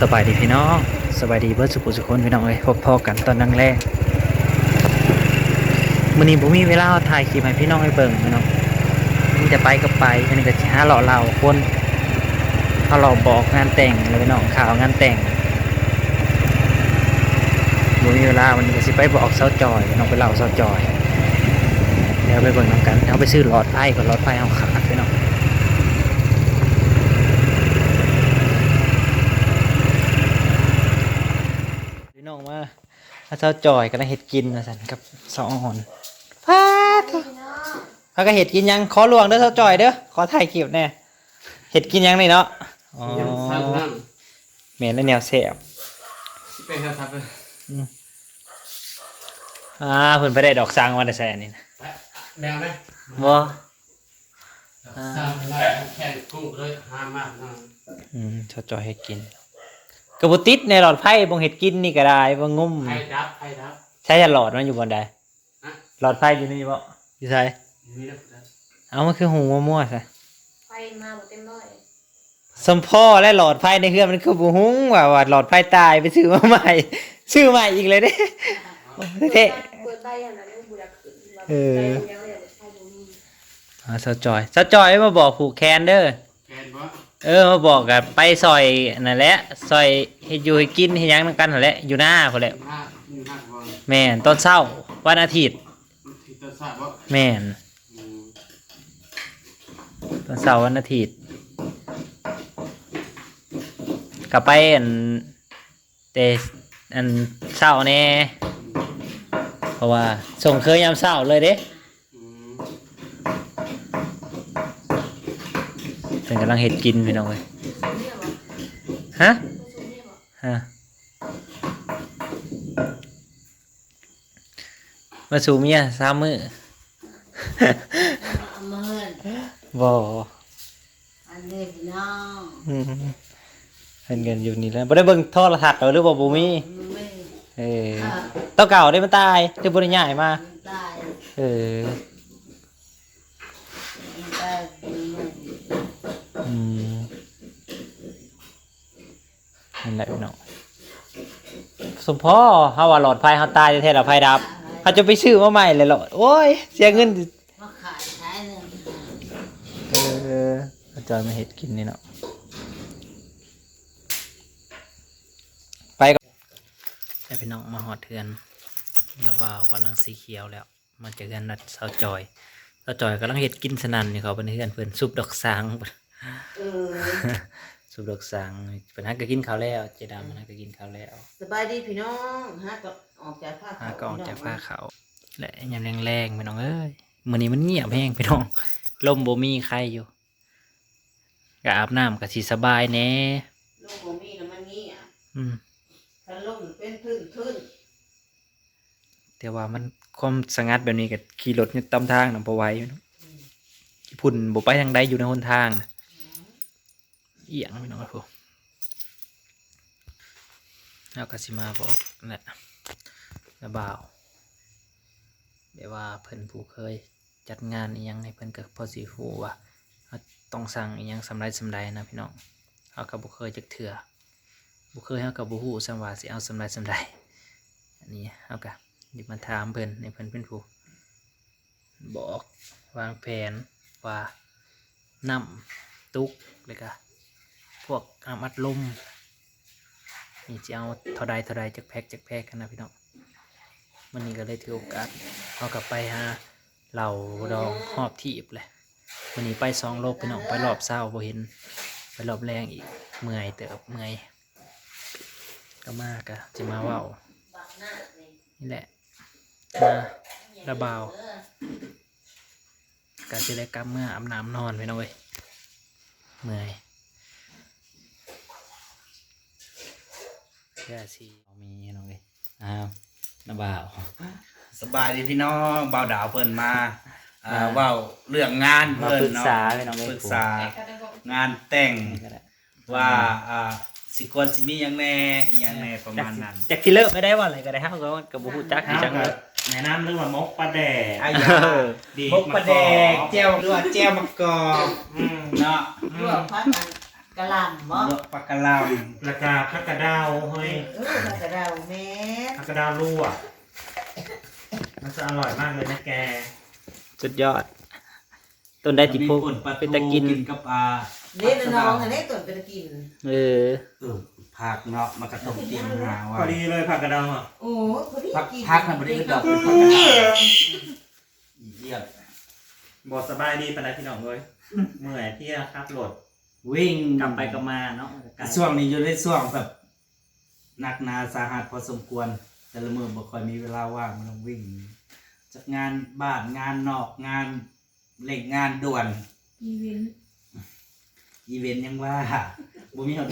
สบายดีพี่น้องสบายดีเบิร์ดสุขุสุคนพี่น้องเลยพบพอกันตอนนั่งแรกมื้อนี้ผมมีเวลาถ่ายคลิปให้พี่น้องให้เบิ่งพี่น้องมีแต่ไปก็ไปอันนี้ก็สิหาหล่อเราคนเขาหล่อบอกงานแต่งเลยพี่น้องข่าวงานแต่งผมมีเวลาวันนี้ก็สิไปบอกเสาจอยพี่น้องไปเล่าเสาจอยเดี๋ยวไปเบิ่งน้ำกันเอาไปซื้อหลอดไฟก่อนหลอดไฟเอาขาพี่น้อง พี่น้องมา พระเจ้าจอยก็ได้เห็ดกินนะสันกับสองหอนพาดเขาก็เห็ดกินยังขอหลวงเด้อเจ้าจอยเด้อขอถ่ายคลิปแน่เห็ดกินยังนี่เนาะอ๋อยังสร้างนั่งเมนและแนวแสบเป็นครับครับอ่าเพิ่นไปได้ดอกสังมาได้ใส่อันนี้นะแดงไหมบ่สร้างได้แค่กุ้งเลยห้ามากนะอืมเจ้าจอยเห็ดกิน กระบุติดในหลอดไพ่บงเห็ดกินนี่ก็ได้บ่งุ่มไพ่ดับไพ่ดับ ใช้หลอดมันอยู่บนใดฮะหลอดไพ่อยู่นี่บ่อยู่ใส่มีดับเอามันคือหูมั่วๆซะไฟมาหมดเต็มร้อยสมพ่อและหลอดไฟในเครื่องมันคือบุหุงว่าว่าหลอดไฟตายไปซื้อมาใหม่ ซื้อใหม่อีกเลยเด้เท่เปิดได้อย่างนั้นบุรักขึ้นมาเออได้ยังเลยไฟบุมีอ่าสาวจอยสาวจอยมาบอกผูกแคนเด้อแกนบ่ เออมาบอกกับไปซอยนั่นแหละซอยเฮ็ดอยู่ให้กินให้หยังนำกันนั่นแหละอยู่หน้าพุ่นแหละห้ามีห้าบ่แม่นตอนเช้าวันอาทิตย์ที่ตัวทราบบ่แม่นอืมตอนเช้าวันอาทิตย์ก็ไปอันแต่อันเช้าแน่เพราะว่าส่งเคยยามเช้าเลยเด้ อืม เป็นกำลังเห็ดกินพี่น้องเลยสูงเนี่ยบ่ฮะสูงเนี่ยบ่ฮะมาสู่เมียสามมือเอามือบออันนี้พี่น้องมเห็นกันอยู่นี่แล้วบ่ได้เบิ่งโทรทัศน์หรือบ่บ่มีไม่เออตัวเก่าได้มันตายจะบ่ได้ย้ายมาตายเออ ตายไม่ อืมนั่นแหละพี่น้อง สมพ่อเฮาว่าหลอดไฟเฮาตายแท้ๆแล้วไฟดับเขาจะไปซื้อมาใหม่เลยหลอดโอ้ยเสียเงินมาขายใช้หนึ่งเอออาจารย์มาเห็ดกินนี่เนาะไปก็ได้พี่น้องมาหอดเทือนแล้วบ่าวกำลังสีเขียวแล้ว มาเจอกันนัดสาวจอยสาวจอยกำลังเห็ดกินสนันนี่เขาเป็นเพื่อนเพื่อนซุปดอกสังเออ ซุปดอกสังเป็นฮักก็กินข้าวแล้ว เจดามันฮักก็กินข้าวแล้วสบายดีพี่น้องฮะก็ออกจากผ้าฮัขากวก็ออกจากผ้าขาวและยามแรงๆพี่น้องเอ้ยมื้อนี้มันเงียบแห้งพี่น้องลมบ่มีใครอยู่ก็อาบน้ำก็สิสบายแหน่ลูกของมีนะมันงี้อะอืมถ้าลูกเป็นพื้นพื้นแต่ว่ามันความสงัดแบบนี้กับขี่รถอยู่ตามทางนำบ่ไหว้อยู่เนาะขี่พุ่นบ่ไปทางใดอยู่ในหนทางน่ะ เอียงพี่น้องครับผมแล้วก็สิมาบอกแหละระบ่าวเดี๋ยวว่าเพิ่นผู้เคยจัดงานอียังให้เพิ่นก็พอสิฮู้ว่าเราต้องสั่งอียังสำไรสำไรนะพี่น้องเฮาก็บ่เคยจักเทื่อบ่เคยเฮาก็บ่ฮู้ซำว่าสิเอาสำไรสำไรอันนี้เฮาก็หยิบมาถามเพิ่นในเพิ่นเป็นผู้บอกวางแผนว่านำตุกเลยก็ พวกอามัดลมนี่จะเอาเท่าใดเท่าใดจากแพ็กจากแพ็กกันนะพี่น้องมันนี้ก็เลยถือโอกาสเอากลับไปหาเหล่าดองหอบที่อิบเลยวันนี้ไปสองโลกพี่น้องไปรอบเศร้าบ่เห็นไปรอบแรงอีกเมื่อยเติบเมื่อยก็มากอะจะมาเว่าบักหน้าเลยนี่แหละมาระบาวกาสิได้กลับเมื่ออาบน้ำนอนไปนะเว้ยเมื่อยแค่ สิเอามีน้องเว้ยอ้าวระบาวสบายดีพี่น้องเบาวดาวเพิ่นมาอ่ามาเว้าเรื่องงานมาเพิ่นปรึกเนาะษาพี่น้องเว้ยปรึกษา งานแต่งนี่ก็ได้ว่าอ่าสิควรสิมีหยังแน่อหยังแน่ประมาณนั้นจากที่เลิกไม่ได้ว่าอะไรก็ได้ครับก็กับบุหูจักที่จังเลยแนะนำเรื่องว่ามกปลาแดกอายาดีมกปลาแดกเจียวหรือว่าเจียวมะกอกอืมเนาะลวกพักกัน กกะหล่ำบ่เนาะปลากระลราคาผักกระดาวเฮ้ยเออผักกระดาวแม่นผักกระดาวลวกมันจะอร่อยมากเลยนะแก สุดยอด ต้นได้ำติโพมีคนปลาเป็นทูตะกินกิน กับปลาเล่นน้องอันนี้ตัวเป็นตะกิน เออ เออผักเนาะมันก็ต้องเตรียมหาพว่าอดีเลยผักกระดาวอะโอ้พอดีผักกินผักน่ะบ่ได้คือดอกเป็นผักกระดาษอีเยี่ยม บอสบายดีปะนะพี่น้องเลยเมื่อยที่ครับโหลด วิ่งกลับไปกลับมาเนาะไกลช่วงนี้อยู่ในช่วงแบบหนักหนาสาหัสพอสมควร แต่ละมือบ่ค่อยมีเวลาว่างมันต้องวิ่ง จากงานบ้านงานนอกงานเล่งงานด่วน อีเวนต์อีเวนต์ยังว่าบ่มีหด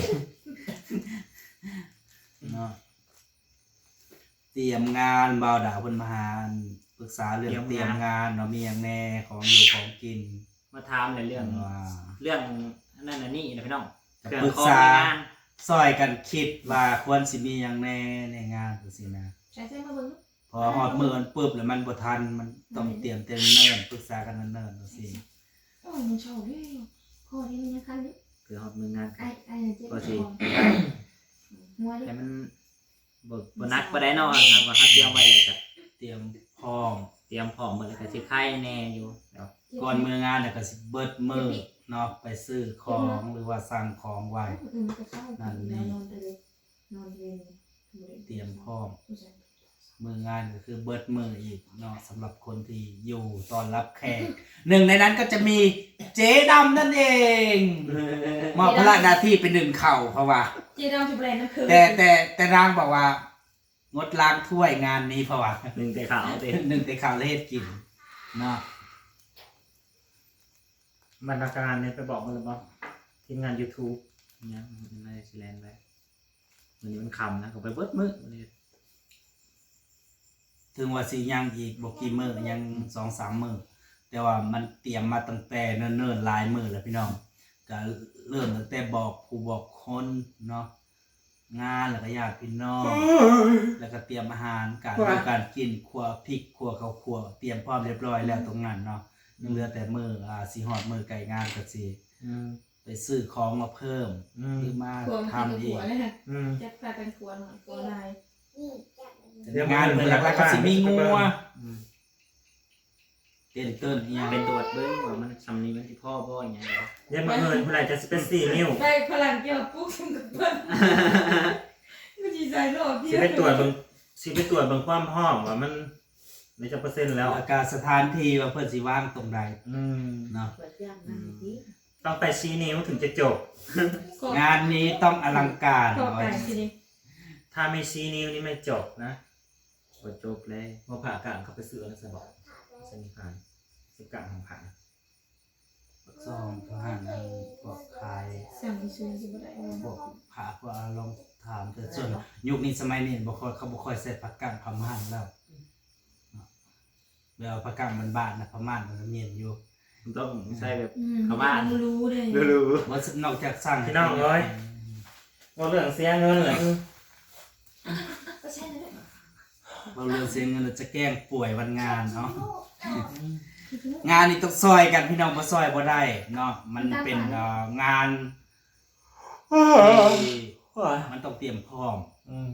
เนาะเตรียมงานบ่าวดาวเพิ่นมาหาปรึกษาเรื่องเตรียมงานเนาะมีหยังแน่ของอยู่ของกินมาถามในเรื่องว่า เรื่อง นั่นน่ะนี่นะพี่น้องจะเครื่องปรึกคอษา ในงานซอยกันคิดว่าควรสิมีหยังแน่ในงานจังซี่นะ ใช้เส้นมาเบิ่งพอฮอดมือมันปุ๊บแล้วมันบ่ทันมันต้องเตรียมเต็มเนิ่นปรึกษากันเนิ่นๆจังซี่โอ้ยมันชอบด้วยข้อที่มันยังคันเลยคือฮอดมืองานไอ้ไอ้เจ็บก็สิหัวดิให้มันบ่บ่นักบ่ได้เนาะครับว่าเขาเตรียมไว้แล้วก็เตรียมพร้อมเตรียมพร้อมหมดแล้วก็สิไข่แน่อยู่เดี๋ยวก่อนมืองานเนี่ยก็สิเบิดมือ เนาะไปซื้อของหรือว่าสั่งของไว้อืมก็เข้าแล้วนอนไปเลยนอนเย็นเตรียมพร้อมมืองานก็คือเบิดมืออีกเนาะสำหรับคนที่อยู่ตอนรับแขกหนึ่งในนั้นก็จะมีเจ๊ดำนั่นเองมอบพระหน้าที่เป็นหนึ่งเข่าเพราะว่า เจดาวจุดแรงนั่นคือแต่แต่แต่นางบอกว่า งดล้างถ้วยงานนี้เพราะว่า หนึ่งแต่ขาวเต็หนึ่งแต่ข่าวเลศกินเนาะ บรรณาการเนี่ยไปบอกมันเลยบอกทีมงาน YouTube ยังมันไม่ได้สิแลนไปวันนี้มันคำนะเขาไปเบิดมือวันนี้ถึงว่าสิยังอีกบกี่มือยังสองสามมือแต่ว่ามันเตรียมมาตั้งแต่เนิ่นๆหลายมือแล้วพี่น้องก็เริ่มตั้งแต่บอกผู้บอกคนเนาะงานแล้วก็ญาติพี่น้องแล้วก็เตรียมอาหารการดูการกินครัวพริกครัวข้าวครัว เตรียมพร้อมเรียบร้อยแล้วตรงนั้นเนาะ ยังเหลือแต่มืออ่าสีหอดมือไก่งานก็สิอืมไปซื้อของมาเพิ่มอืม หรือมาขวมันทำเป็นอีหักวเลยค่ะอืม จัดการเป็นหัวหน่อยหัวลายงานมือหลักๆก็สิมีงัวอืม เต้นเต้นอีหยังเป็นตรวจเบิ้งว่ามันสำนีมันที่พ่อบ่อย่างเงี้ยเดี๋ยวเยี่ยมเงินเมื่อไหร่จะเป็นสี่นิ้วได้พลังเกี่ยวปุ๊บกับเพิ่นก็ดีใจโลกสิไปตรวจเบิ่งสิไปตรวจเบิ่งความพร้อมว่ามัน ไม่จะเปอร์เซ็นต์แล้ว แล้วก็สถานที่ว่าเพิ่นสิวางตรงใดอืมเนาะ เปิดย่างนั่นสิต้องไปชี้นิ้วถึงจะจบงานนี้ต้องอลังการก็ไก่ทีนี้ถ้าไม่ชี้นิ้วนี่ไม่จบนะกดจบเลยว่าผ่ากลางเขาไปซื้อแล้วสบอกสนิพานสิบกลางของผ่าซองทหารนั้นพวกขาย สั่งที่ซื้อสิบ่ได้พวกผาพวกลองถามแต่ส่วนยุคนี้สมัยนี้บ่ค่อยเขาบ่ค่อยใส่ปากกาพม่านแล้วเนาะ เดี๋ยวปากกามันบ้านนะพม่านมันเมียนอยู่มันต้องใช่แบบอืมเขาว่ารู้เลยรู้ว่านอกจากสร้างพี่น้องเอ้ยว่าเรื่องเสียเงินเลยก็ใช่เลยเราเรื่องเสียเงินเราจะแกล้งป่วยวันงานเนาะงานนี่ต้องซอยกันพี่น้องบ่ซอยบ่ได้เนาะมันเป็นเอ่องานที่มันต้องเตรียมพร้อมอืม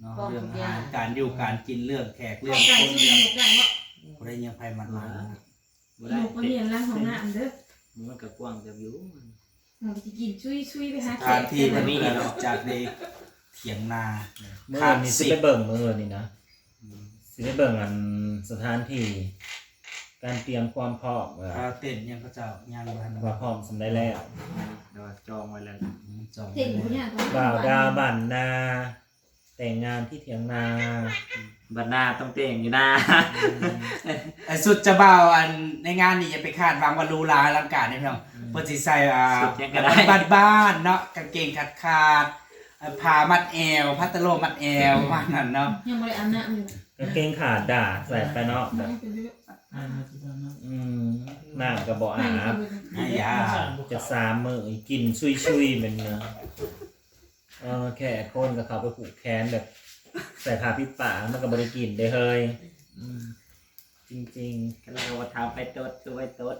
เนาะเรื่องอาหารการอยู่การกินเรื่องแขกเรื่เรื่อองงไก่คนที่เรื่องหมกไก่ว่า บ่ได้ยังไผมันหลายบ่หได้มกก็เรียนร่างของน้ำเด้อมันก็กว้างแต่วิวเราจะกินชุยชุยไปหาสถานที่มันมีเปิดเนาะจากในเถียงนาเมื่อขาดนี่สิสิไปบเบิ่งมือนี่นะสิไปเบิ่งอันสถานที่ การเตรียมความพร้อมว่าค่าเต้นยังก็เจ้ายังบ่ทันว่าพร้อมสำได้แล้วเดี๋ยวจองไว้แล้วจองเห็นคนเนี่ยบ่าวดาวบ้านนา แต่งงานที่เถียงนาบัดหน้าต้องเต่งอยู่หน้าไอ้สุดจะเบาอันในงานนี่อย่าไปคาดหวังว่าหรูหราอลังการนะพี่น้องเพิ่นสิใส่อ่าสุดยังก็ได้บ้านบ้านๆเนาะกางเกงขาดขาดๆเอ่อผ้ามัดแอวพัตโลมัดแอวประมาณนั้นเนาะยังไม่ได้อาบน้ำอยู่กางเกงขาดด่าใส่ไปเนาะแบบอืมหน้าก็บ่อาบอ้ายาจะสามมือกินชุยๆเหมือนเนาะ เออแค่คนกับเขาไปผูกแขนแบบ ใส่ผ้าปิดปากมันก็บ่ได้กินได้เฮ้ยอืมจริงๆก็เราว่าทำไปโต๊ดคือไปโต๊ด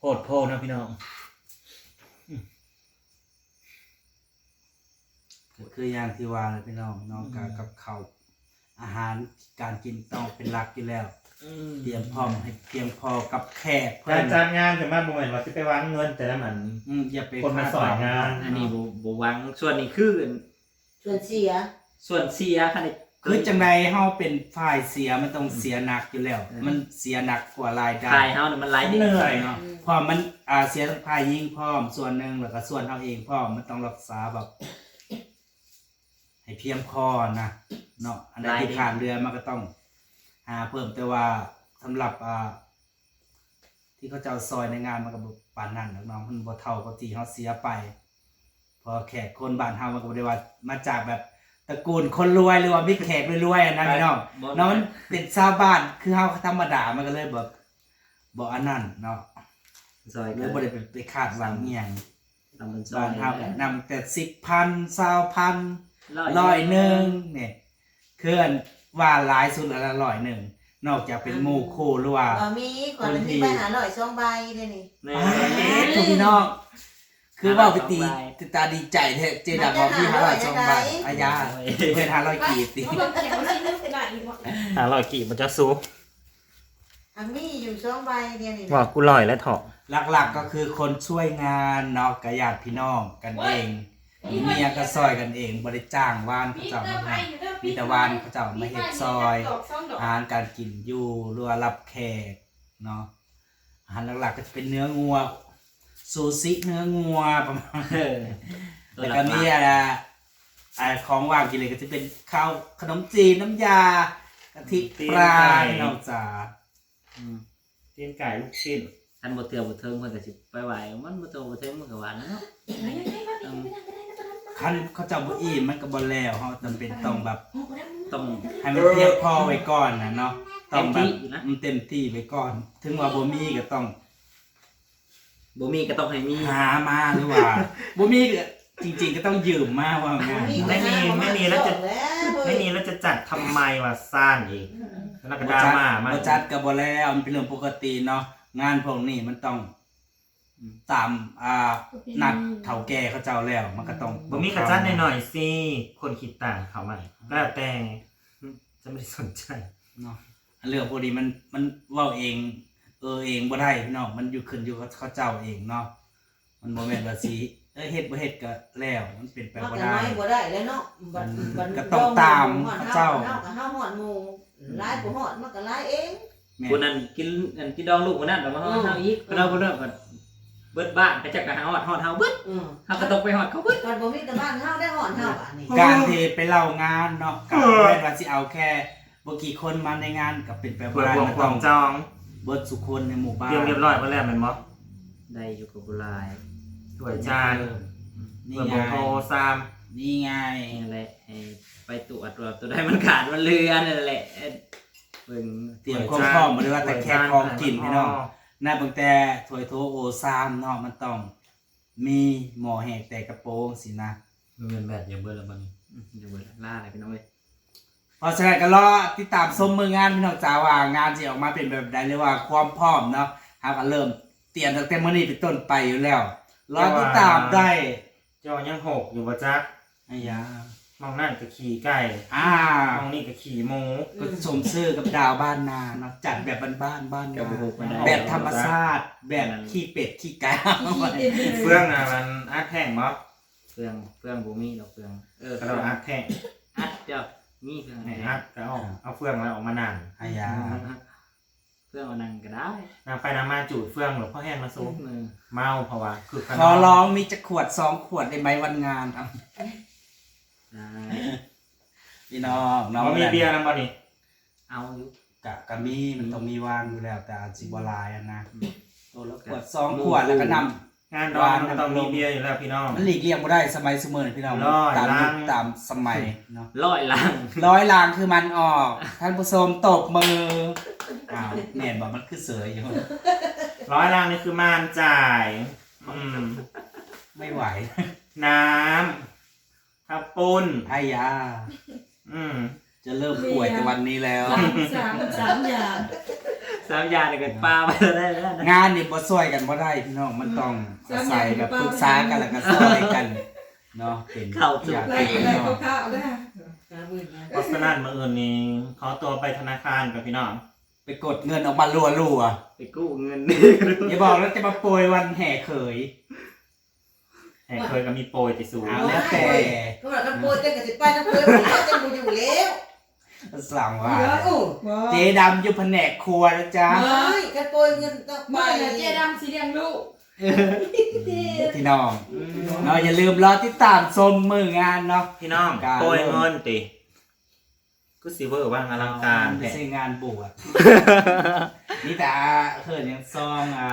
โหดโพนะพี่น้องก็คืออย่างที่ว่าเลยพี่น้องน้องกากับเขาวอาหารการกินต้องเป็นหลักอยู่แล้ว เตรียมพร้อมให้เพียงพอกับแขกเพื่กาอรนจัดงานถึงมาบ่เหมือนว่าจะไปวางเงินแต่ละมัน อืมอย่าไปคนมาสอนงาน อันนี้บ่บ่หวังส่วนนี้คือส่วนเสียส่วนเสียค่ะนี่ คือจังใดเฮาเป็นฝ่ายเสียมันต้องเสียหนักอยู่แล้ว อืม มันเสียหนักกว่ารายได้ทายเฮานี่มันหลายเหนื่อยเนาะเพราะมันอ่าเสียทั้งฝ่ายยิงพร้อมส่วนหนึ่งแล้วก็ส่วนเฮาเองพร้อมมันต้องรักษาแบบให้เพียงพอนะเนาะอันใดที่ขาดเรือมันก็ต้อง หาเพิ่มแต่ว่าสำหรับอ่าที่เขาจะเอาซอยในงานมันก็บ่ปานนั้นหรอกเน้องมันบ่เท่ากับที่เฮาเสียไป พอแขกคนบ้านเฮามันก็บ่ได้ว่ามาจากแบบตระกูลคนรวยหรือว่ามีแขกรวยๆอะนะพี่น้องบ่เนาะมันเป็นชาวบ้านคือเฮาธรรมดามันก็เลยแบบบ่อันนั้นเนาะซอยเลกัยนบ่ได้ไปไปคาดหวังอีหยังทำเป็นซอบ้ายนเฮาก็นำแต่10,000 20,000ร้อยร้อยหนึ่งเนี่ยเคลื่อน ว่าหลายสุดละร้อยหนึ่งนอกจากเป็นหมู่คู่หรือว่าบ่มีก่อนมันมีไปหาหน่อยช่องใบเด้นี่แม่ทุกพี่น้อง คือว่าไปตีติตาดีใจเทเจดับบอกพี่หาร้อยสองบาทอายาเพื่อนหาร้อยกีบติมันเขียนว่านึกได้อีกว่าหาลอยกี่มันจะซูอันมีอยู่ช่องใบเดียวนี่ว่ากูลอยและเถาะหลักๆก็คือคนช่วยงานเนาะกับญาติพี่น้องกันเอง มีเมียก็ซอยกันเองบริจ้างว่านเขามีเจ้าเตอมาร์ไพรให้ส์อยู่เด้อมีแต่วานเขาเจ้ามาเฮ็ดซอยดอกสองดอกอาหารการกินอยู่หรือว่ารับแขกเนาะอาหารหลักๆก็จะเป็นเนื้องัวซูซิเนื้องัวประมาณเออแล้วก็มีอะไรอ่าของว่างกินเลยก็จะเป็นข้าวขนมจีนน้ำยากะทิปลาน้องจ๋าอืมตีนไก่ลูกชิ้นอันบ่เทื่อบ่เทิงเพิ่นก็สิไปไหวมันบ่โตบ่เทิงมันก็หวานแล้วเนาะอืม คันเขาเจ้าบุอีมันก็บ่แล้วเขาจำเป็นต้องแบบต้องให้มันเพียงพอไว้ก่อนนะเนาะต้องแบเต็บมที่อยู่นะมันเต็มที่ไว้ก่อน ถึงว่าบ่มีก็ต้องบ่มีก็ต้องให้มีหามาหรือว่าบ่มีก็จริง ๆ ก็ต้องยืมมาว่าง่ายไม่มีไม่มีแล้วจะแล้วไม่มีแล้วจะจัดทำไมวะสร้างอีกแล้วก็ดราม่ามาบ่จัดก็บ่แล้วมันเป็นเรื่องปกติเนาะงานพวกนี้มันต้อง ตามอ่านัดเฒ่าแก่เขาเจ้าแล้ว มันก็ต้องบ่มีกระจัดหน่อยๆสิคนคิดต่างเขาใหม่แล้วแต่ไงจะไม่ได้สนใจเนาะอันเรื่องพวกนี้มันมันเว้าเอง เออเองบ่ได้พี่น้องมันอยู่ขึ้นอยู่กับเขาเจ้าเองเนาะมันบ่แม่นว่าสิเอ้ยเฮ็ดบ่เฮ็ดก็แล้ว มันเป็นไปมันบ่ก็ได้น้อยบ่ได้แล้วเนาะบัดบัดก็ต้องตามเจ้าเฮาก็เฮาฮอดหมู่หลายบ่ฮอดมันก็หลายเองแม่ผู้นั้นกินอันกินดองลูกผู้นั้นแล้วมาฮอดเฮาอีกเราบ่เลิกก็ เบิดบ้านก็จะก็หาฮอดฮอดเฮาเบิดอือเฮาก็ต้องไปฮอดเขาเบิดบัดบ่มีแต่บ้านเฮาได้ฮอดเฮาอะนี่การที่ไปเล่างานเนาะกับแม่นว่าสิเอาแค่บ่กี่คนมาในงานก็เป็นไปบ่เปิดได้วงมันควาต้อมงจองเบิดสุคนในหมู่บ้านเตรียมเรียบร้อยมาแล้วแมันบ่ได้อยู่กับบุหลายถ้วยจานนี่เปิดไงวงโทรซามนี่ไงนี่แหละให้ไปตรวจว่าตัวใดมันขาดมันเรือนั่นแหละเบิ่งเตรียมความพร้อมบ่ได้ว่าแต่แค่ของกินพี่น้อง น่าเบิ่งแต่ถ้วยโถโอซามเนาะมันต้อง มีหม้อแหกแต่กระโปรงสินะมันเป็นแบบอย่างเบอร์ละบัดนี้อืมเดี๋ยวเบิดล่าอะไรพี่น้องเว้ยเพราะฉะนั้นก็รอติดตามชมมืองานพี่น้องจ๋าว่างานสิออกมาเป็นแบบใดหรือว่าความพร้อมเนาะเฮาก็เริ่มเตรียมตั้งแต่มื้อนี้เป็นต้นไปอยู่แล้วรอติดตามได้เจ้ายังหกอยู่บ่จักอายา มองนั่นก็ขี่ไก่อ่ามองนี่ก็ขี่หมูก็สมซื่อกับดาวบ้านนาเนาะจัดแบบบ้านๆบ้านกับนาบุกมาได้แบบธรรมชาติแบบขี้เป็ดขี้ไก่เฟื่องน่ะมันอัดแท่งบ่เฟืองเฟืองบ่มีดอกเฟืองเออก็เราอัดแท่งอัดเจ้ามีเฟืองให้อัดก็เอาเอาเฟื่องแล้วออกมานั่นอายาเฟืองเอานั่งก็ได้นางไปนางมาจูดเฟื่องหรือพ่อแห้งมาซุปมือเมาเพราะว่าคือขอร้องมีจะขวดสองขวดได้ไหมวันงานครับได้ พี่น้องน้องเขามีเบียร์นำบ่นี่เอาอยู่กะกะมีมันต้องมีวางอยู่แล้วแต่อาจสิบลายอะนะอืมตัวละขวดสองขวดแล้วก็นำงานดองมันก็ต้องมีเบียร์อยู่แล้วพี่น้องมันหลีกเลี่ยงไม่ได้สมัยเสมอพี่น้องร้อยตามยุล้าคงตามสมัยเนาะร้อยลังร้อยลางคือมันออกท่านผู้ชมตบมืออ้าวแม่นบอกมันคือเสืออยู่ร้อยล่างนี่คือมานจ่ายอืมไม่ไหว น้ำข้าวปุ้นอายา อืมจะเริ่มป่วยแต่วันนี้แล้วสามสามอย่างสามอยางเนี่ยก็ปลาไปแล้วได้แล้วนะงานนี่บ่ซอยกันบ่ได้พี่น้องมันต้องอาศัยแบบปรึกษากันแล้วก็ซอยกันเนาะเป็นเข้าจุอดยากไรเป็นไรพี่น้องข้าวๆเลยห้าหมื่นนะเพราะฉะนั้นมื่ออื่นนี้เขาตัวไปธนาคารกับพี่น้องไปกดเงินออกมารัวไปกู้เงินๆอย่าบอกแล้วจะมาโปรยวันแห่เขย แหกเคยก็มีโปรยติสูงเอาแล้วแต่ก็บอกกันโปรยเต้นกับสิไปน้ำเพลินเขาจะอยู่แล้วสั่งว่าเดี๋ยวโอ้เจดำอยู่แผนกครัวนะจ๊ะไม่กันโปรยเงินต้องไปเมื่อน่ะเจ๊ดำสีเลี้ยงลูกพี่น้องเนาะอย่าลืมรอติดตามชมมืองานเนาะพี่น้องการโปรยเงินติก็สิเวอร์ว่างอลังการไม่แท้ใช่งานบวชนี่แต่เขินยังซองอ่า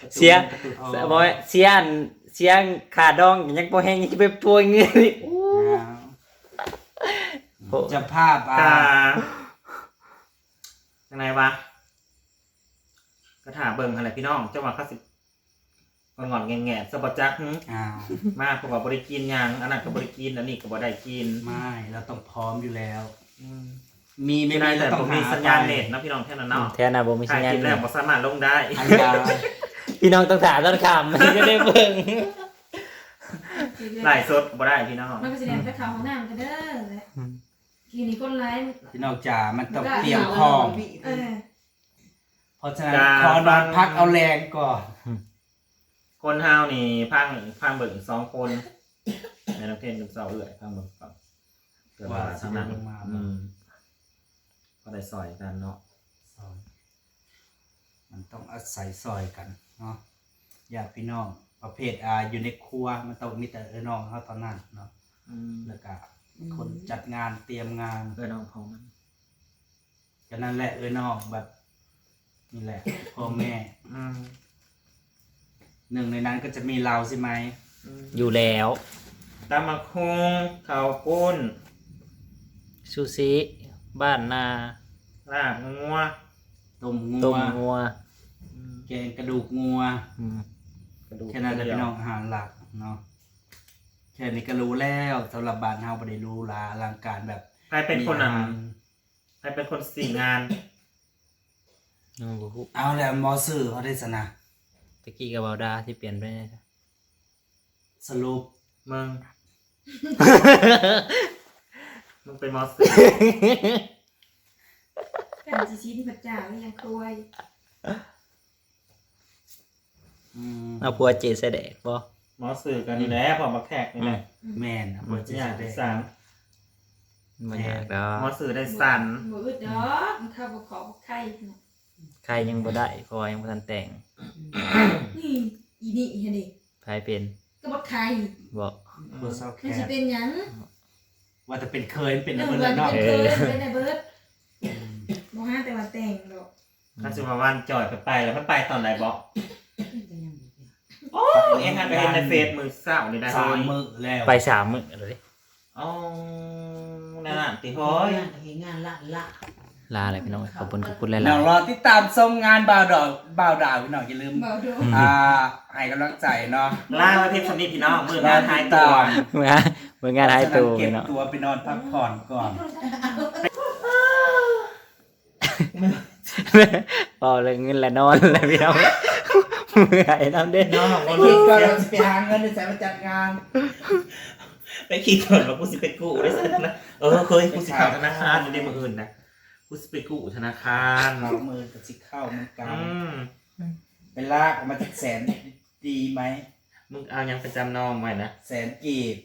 ประตูเสียประตูทองบ่เสียน เสียงขาดองยังบ่แห้งยังสิไปป่วยเงินอีกอู้โอ้จะภาพอ่าตายังไงวะก็ถามเบิ่งอะไรพี่น้องเจ้าว่าเขาสิงอนๆแง่ๆสะบัดจักหึอ้าวมาเพราะว่าบริกินหยังอันนั้นก็บริกินอันนี้ก็บ่ได้กินไม่เราต้องพร้อมอยู่แล้ว อืมมีไม่ไม่ได้มีแต่เราต้ผองมหามีสัญญาณไปเน็ตนะพี่น้องแค่นั้นเนาะแท้น่ะบ่มีสัถ่าญยญาณคลิปแล้วบ่สามารถลงได้ อันยาว พี่น้องต้องถามต้องคำมันจะได้เบิ่งไลฟ์สดบ่ได้พี่น้องมันก็สิเลี้ยงไปเขาห้องน้ำกันเด้อเลยกินนี่คนร้ายพี่น้องจ๋ามันต้องเตรียมพร้อมเออเพราะฉะนั้นขอนอนพักเอาแรงก่อน คนเฮานี่พังพังเบิ่งสองคนในน้ำเพนกับเสาเอื่อยพังเบิ่งก่อนเกิดว่าทางนั้นอืมก็ได้ซอยกันเนาะซอย มันต้องอาศัยซอยกันเนาะญาติพี่น้องประเภทอ่าอยู่ในครัวมันต้องมีแต่เออน้องเขาตอนนั้นเนาะอืมแล้วก็คนจัดงานเตรียมงานเออน้องเขามันก็นั่นแหละเออน้องแบบนี่แหละพ่อแม่อืมหนึ่งในนั้นก็จะมีเราใช่ไหมอยู่แล้วตำมะคุงข้าวปุ้นซูซิบ้านนาลาบงัวต้มงัต้วมงัวอืม แกงกระดูกงัว อืมกระดูกแค่นั้นแหละพี่น้องอาหารหลักเนาะแค่นี้ก็รู้แล้วสำหรับบ้านเฮาบ่ได้รู้ลาอลังการแบบใครเป็นคนมีอาอะหารใครเป็นคนสี่งาน น้องบ่ฮู้เอาแล้วหมอสื่อเขาได้สนะตะกี้กับเบาดาที่เปลี่ยนไปได้สรุปมึง มึงเป็นมอสซี่กันสิชิ้นพระเจ้านี่ยังครวยอืม เอาพัวเจแสดงบ่มอสสื่อกันนี่แหละพอมาแขกนี่แหละแม่นอะหมดอย่างที่สามบ่ยากดอมอกสื่อได้สันบ่อึดดอกมันเข้าบ่ขอบ่ไข่น่ะใครยังบ่ได้เพราะว่ายังบ่ทันแต่งนี่อีนี่เห็นดิใครเป็นก็บ่ไข่บ่เบอร์เซาแคมันสิทเป็นหยังว่าจะเป็นเคยเป็นเออะอไรวันเนาะเป็นเคยเป็นไอ้เบิร์ดบ่ฮาแต่ว่าแต่งดอกถ้าจะมาวันจอยไปไปแล้วมันไปตอนไหนบอก โอ้เอ็งหันไปเห็นในเฟซมือเศร้านี่ได้สามเฮ้ยมื้อแล้วไปสามมื้อเลยอ๋อนั่นน่ะติเฮ้โอ้ยยเห็นงานละละลาเลยพี่น้องขอบคุณขอบคุณหลายเดี๋ยวรอติดตามชมงานบ่าวดอกบ่าวดาวพี่น้องอย่าลืม เบาดูอ่าให้กำลังใจเนาะล่ามาเทปสำนีพี่น้องมืองานหายตัวๆเมื่อเมื่องานหายตัวเก็บพี่น้องตัวไปนอนพักผ่อนก่อนพอเลยเงินและนอนแล้วพี่น้อง เมื่อยน้ำเด้น้องของไปคนคิดก่อนเสียเราจะไปหาเงินในสายมาจัดงานไปคิดก่อนว่ากูสิไปกู้ได้สักนะเออเคยกูสิเข้าธนาคารอยู่ในมืออื่นนะกูสิไปกู้ธนาคารเอามือกับสิเข้าเหมือนกันอืมไปลากออกมาจากแสนดีไหมมึงเอายังประจำนองไว้นะแสนกีบ